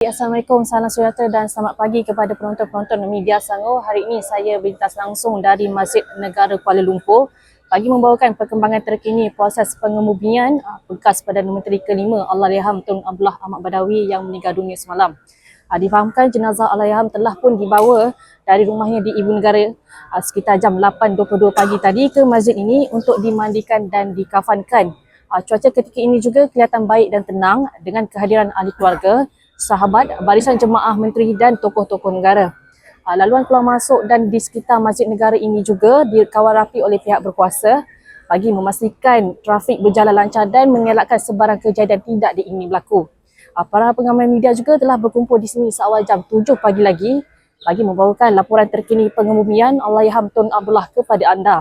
Assalamualaikum, salam sejahtera dan selamat pagi kepada penonton-penonton media Sango. Hari ini saya berlintas langsung dari Masjid Negara Kuala Lumpur bagi membawakan perkembangan terkini proses pengemubian ah, bekas Perdana Menteri kelima Allahyarham Tun Abdullah Ahmad Badawi yang meninggal dunia semalam. Ah, Difahamkan jenazah Allahyarham telah pun dibawa dari rumahnya di Ibu Negara ah, sekitar jam 8.22 pagi tadi ke masjid ini untuk dimandikan dan dikafankan. Cuaca ketika ini juga kelihatan baik dan tenang dengan kehadiran ahli keluarga sahabat, barisan jemaah menteri dan tokoh-tokoh negara. Uh, laluan keluar masuk dan di sekitar masjid negara ini juga dikawal rapi oleh pihak berkuasa bagi memastikan trafik berjalan lancar dan mengelakkan sebarang kejadian tidak diingini berlaku. Uh, para pengamal media juga telah berkumpul di sini seawal jam 7 pagi lagi bagi membawakan laporan terkini pengemumian Allahyarham Tun Abdullah kepada anda.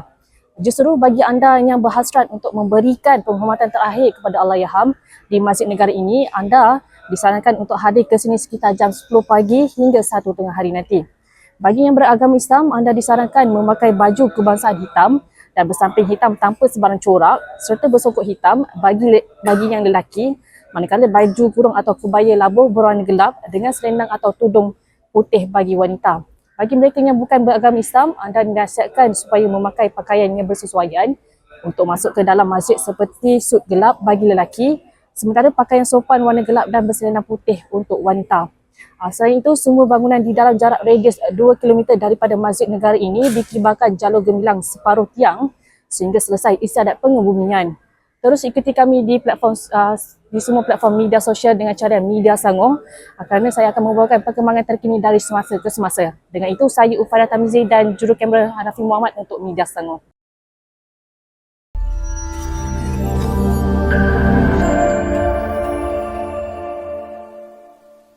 Justru bagi anda yang berhasrat untuk memberikan penghormatan terakhir kepada Allahyarham di Masjid Negara ini, anda disarankan untuk hadir ke sini sekitar jam 10 pagi hingga 1 tengah hari nanti. Bagi yang beragama Islam, anda disarankan memakai baju kebangsaan hitam dan bersamping hitam tanpa sebarang corak serta bersokok hitam bagi bagi yang lelaki manakala baju kurung atau kebaya labuh berwarna gelap dengan selendang atau tudung putih bagi wanita. Bagi mereka yang bukan beragama Islam, anda dinasihatkan supaya memakai pakaian yang bersesuaian untuk masuk ke dalam masjid seperti suit gelap bagi lelaki sementara pakaian sopan warna gelap dan berselendang putih untuk wanita. Uh, selain itu, semua bangunan di dalam jarak radius 2 km daripada Masjid Negara ini dikibarkan jalur gemilang separuh tiang sehingga selesai istiadat pengebumian. Terus ikuti kami di platform uh, di semua platform media sosial dengan cara Media Sangong uh, kerana saya akan membawakan perkembangan terkini dari semasa ke semasa. Dengan itu, saya Ufara Tamizi dan juru kamera Hanafi Muhammad untuk Media Sangong.